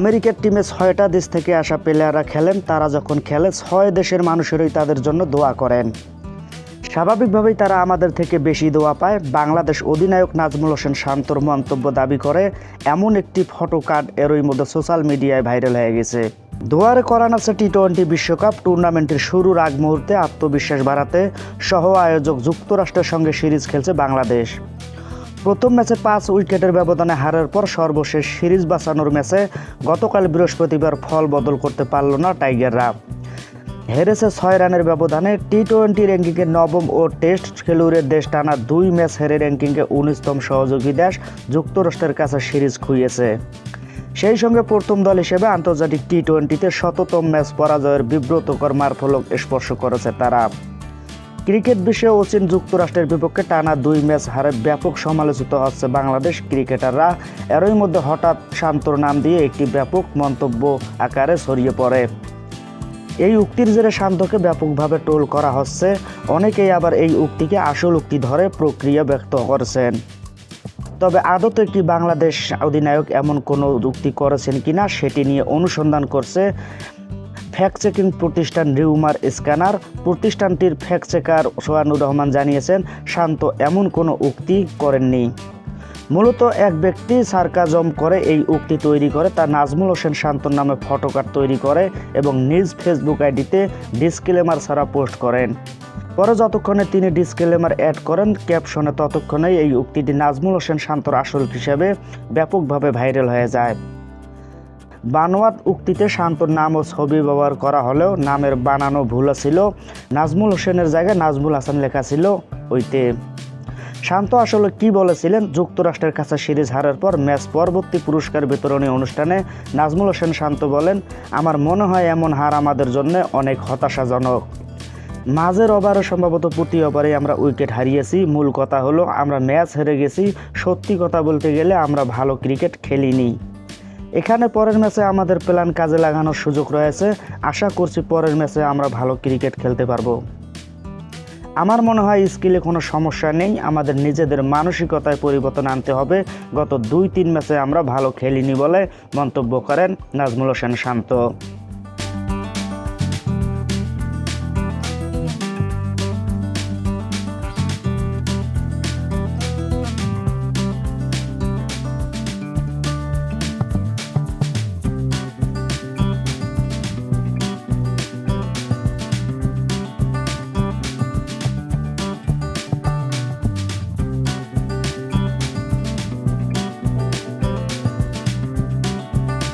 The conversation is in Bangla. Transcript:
আমেরিকার টিমে ছয়টা দেশ থেকে আসা প্লেয়াররা খেলেন। তারা যখন খেলে, ছয় দেশের মানুষেরই তাদের জন্য দোয়া করেন। স্বাভাবিকভাবেই তারা আমাদের থেকে বেশি দোয়া পায়। বাংলাদেশ অধিনায়ক নাজমুল হোসেন শান্তর মন্তব্য দাবি করে, এমন একটি ফটো কার্ড এরই মধ্যে সোশ্যাল মিডিয়ায় ভাইরাল হয়ে গেছে। দোয়ারে করান আছে টি টোয়েন্টি বিশ্বকাপ। টুর্নামেন্টের শুরুর আগ মুহূর্তে আত্মবিশ্বাস বাড়াতে সহ আয়োজক যুক্তরাষ্ট্রের সঙ্গে সিরিজ খেলছে বাংলাদেশ। প্রথম ম্যাচে পাঁচ উইকেটের ব্যবধানে হারের পর সর্বশেষ সিরিজ বাঁচানোর ম্যাচে গতকাল বৃহস্পতিবার ফল বদল করতে পারল না টাইগাররা। হেরেছে ছয় রানের ব্যবধানে টি টোয়েন্টি র্যাঙ্কিংয়ে নবম ও টেস্ট খেলুড়ের দেশ টানা দুই ম্যাচ হেরে র্যাঙ্কিংয়ে উনিশতম সহযোগী দেশ যুক্তরাষ্ট্রের কাছে সিরিজ খুইয়েছে। সেই সঙ্গে প্রথম দল হিসেবে আন্তর্জাতিক টি টোয়েন্টিতে শততম ম্যাচ পরাজয়ের বিব্রতকর মারফলক স্পর্শ করেছে তারা। ক্রিকেট বিশ্বে অচিন যুক্তরাষ্ট্রের বিপক্ষে টানা দুই ম্যাচ হারে ব্যাপক সমালোচিত হচ্ছে বাংলাদেশ ক্রিকেটাররা। এরই মধ্যে হঠাৎ শান্তর নাম দিয়ে একটি ব্যাপক মন্তব্য আকারে ছড়িয়ে পড়ে। এই উক্তির জেরে শান্তকে ব্যাপকভাবে টোল করা হচ্ছে। অনেকেই আবার এই উক্তিকে আসল উক্তি ধরে প্রক্রিয়া ব্যক্ত করছেন। তবে আদতে কি বাংলাদেশ অধিনায়ক এমন কোনো উক্তি করেছেন কিনা সেটি নিয়ে অনুসন্ধান করছে ফ্যাক্ট চেকিং প্রতিষ্ঠান রিউমার স্ক্যানার প্রতিষ্ঠানটির ফ্যাক্ট চেকার সোহানুর রহমান জানিয়েছেন, শান্ত এমন কোনো উক্তি করেননি। মূলত এক ব্যক্তি সার্কাজম করে এই উক্তি তৈরি করে, তা নাজমুল হোসেন শান্তর নামে ফটোকার্ড তৈরি করে এবং নিজ ফেসবুক আইডিতে ডিসক্লেমার ছাড়া পোস্ট করেন। পরে যতক্ষণে তিনি ডিসক্লেমার অ্যাড করেন ক্যাপশনে ততক্ষণেই এই উক্তিটি নাজমুল হোসেন শান্তর আসল হিসেবে ব্যাপকভাবে ভাইরাল হয়ে যায়। বানোয়াট উক্তিতে শান্তর নাম ও ছবি ব্যবহার করা হলেও নামের বানানো ভুল ছিল। নাজমুল হোসেনের জায়গায় নাজমুল হাসান লেখা ছিল ওইতে। শান্ত আসলে কি বলেছিলেন? যুক্তরাষ্ট্রের কাছে সিরিজ হারার পর ম্যাচ পরবর্তী পুরস্কার বিতরণী অনুষ্ঠানে নাজমুল হোসেন শান্ত বলেন, আমার মনে হয় এমন হার আমাদের জন্য অনেক হতাশাজনক। মাঝের ওভারে সম্ভবত প্রতি ওভারে আমরা উইকেট হারিয়েছি। মূল কথা হলো আমরা ম্যাচ হেরে গেছি। সত্যি কথা বলতে গেলে আমরা ভালো ক্রিকেট খেলিনি। এখানে পরের ম্যাচে আমাদের প্ল্যান কাজে লাগানোর সুযোগ রয়েছে। আশা করছি পরের ম্যাচে আমরা ভালো ক্রিকেট খেলতে পারব। আমার মনে হয় স্কিলে কোনো সমস্যা নেই। আমাদের নিজেদের মানসিকতায় পরিবর্তন আনতে হবে। গত দুই তিন ম্যাচে আমরা ভালো খেলিনি বলে মন্তব্য করেন নাজমুল হোসেন শান্ত।